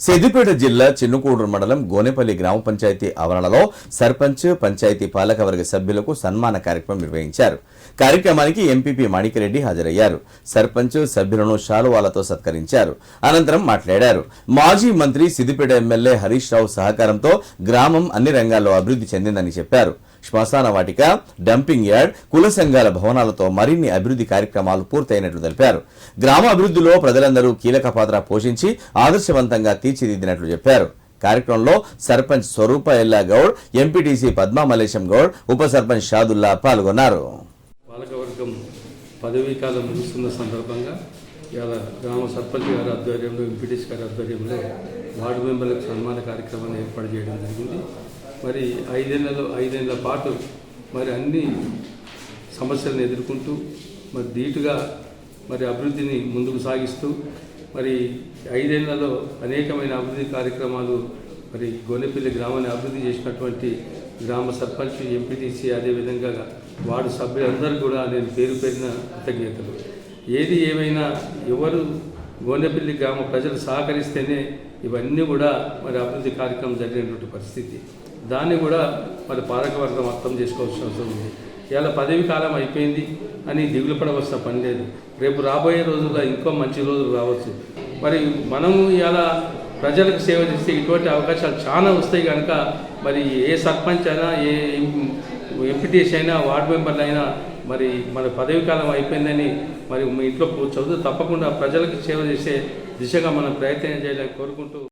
సిద్దిపేట జిల్లా చిన్నకూడూరు మండలం గోనెపల్లి గ్రామ పంచాయతీ ఆవరణలో సర్పంచ్ పంచాయతీ పాలకవర్గ సభ్యులకు సన్మాన కార్యక్రమం నిర్వహించారు. కార్యక్రమానికి ఎంపీపీ మాణికరెడ్డి హాజరయ్యారు. సర్పంచ్ సభ్యులను శాలువాలతో సత్కరించారు. అనంతరం మాట్లాడారు. మాజీ మంత్రి సిద్దిపేట ఎమ్మెల్యే హరీష్ రావు సహకారంతో గ్రామం అన్ని రంగాల్లో అభివృద్ధి చెందిందని చెప్పారు. శ్మశాన వాటిక డంపింగ్ యార్డ్ కుల సంఘాల భవనాలతో మరిన్ని అభివృద్ధి కార్యక్రమాలు పూర్తయినట్లు తెలిపారు. గ్రామ అభివృద్ధిలో ప్రజలందరూ కీలక పాత్ర పోషించి ఆదర్శవంతంగా తీర్చిదిద్దినట్లు చెప్పారు. కార్యక్రమంలో సర్పంచ్ స్వరూప ఎల్లా గౌడ్ ఎంపీటీసీ పద్మా మలేశం గౌడ్ ఉప సర్పంచ్ షాదుల్లా పాల్గొన్నారు. పాలకవర్గం పదవీ కాలం ముగుస్తున్న సందర్భంగా ఇవాళ గ్రామ సర్పంచ్ గారి ఆధ్వర్యంలో ఎంపీటీసీ గారి ఆధ్వర్యంలో వార్డు మెంబర్లకు సన్మాన కార్యక్రమాన్ని ఏర్పాటు చేయడం జరిగింది. మరి ఐదేళ్ళలో ఐదేళ్ళ పాటు మరి అన్ని సమస్యలను ఎదుర్కొంటూ మరి ధీటుగా మరి అభివృద్ధిని ముందుకు సాగిస్తూ మరి ఐదేళ్ళలో అనేకమైన అభివృద్ధి కార్యక్రమాలు మరి గోనెపల్లి గ్రామాన్ని అభివృద్ధి చేసినటువంటి గ్రామ సర్పంచ్ ఎంపీటీసీ అదేవిధంగా వార్డు సభ్యులందరూ కూడా నేను పేరు పేరిన కృతజ్ఞతలు. ఏది ఏమైనా ఎవరు గోనెపల్లి గ్రామ ప్రజలు సహకరిస్తేనే ఇవన్నీ కూడా మరి అభివృద్ధి కార్యక్రమం జరిగినటువంటి పరిస్థితి. దాన్ని కూడా మరి పాలకవర్గం అర్థం చేసుకోవాల్సిన అవసరం ఉంది. ఇవాళ పదవి కాలం అయిపోయింది అని దిగులు పడవలసిన పని లేదు. రేపు రాబోయే రోజుల్లో ఇంకో మంచి రోజులు రావచ్చు. మరి మనము ఇవాళ ప్రజలకు సేవ చేస్తే ఇటువంటి అవకాశాలు చాలా వస్తాయి కనుక మరి ఏ సర్పంచ్ అయినా ఏ ఎంపీటీసీ అయినా వార్డు మెంబర్లు అయినా మరి మన పదవి కాలం అయిపోయిందని మరి మీ ఇంట్లో కూర్చోవద్దు. తప్పకుండా ప్రజలకు సేవ చేసే దిశగా మనం ప్రయత్నం చేయాలని కోరుకుంటూ